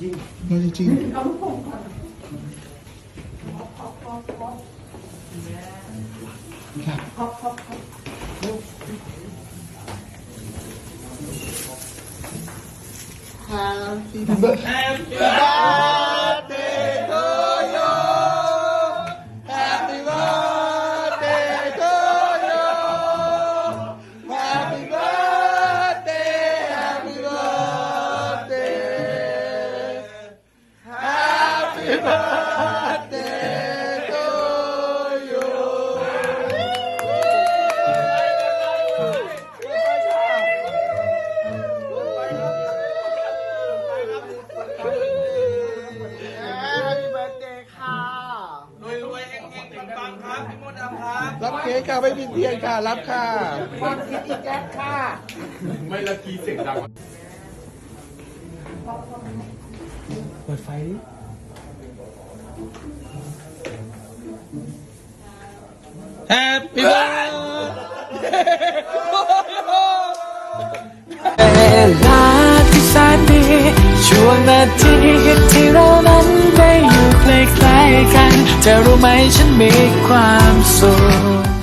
chim nói gì chim Happy birthday รวยรวยๆเองๆปังครับพี่มดครับรับเค้กค่ะไม่มีเทียนค่ะ รับค่ะไม่ละกีเสียงดังเปิดไฟดิ Happy birthday เวลาที่แสนดีช่วงนาทีที่เรานั้นได้อยู่ใกล้ๆกัน จะรู้ไหมฉันมีความสุข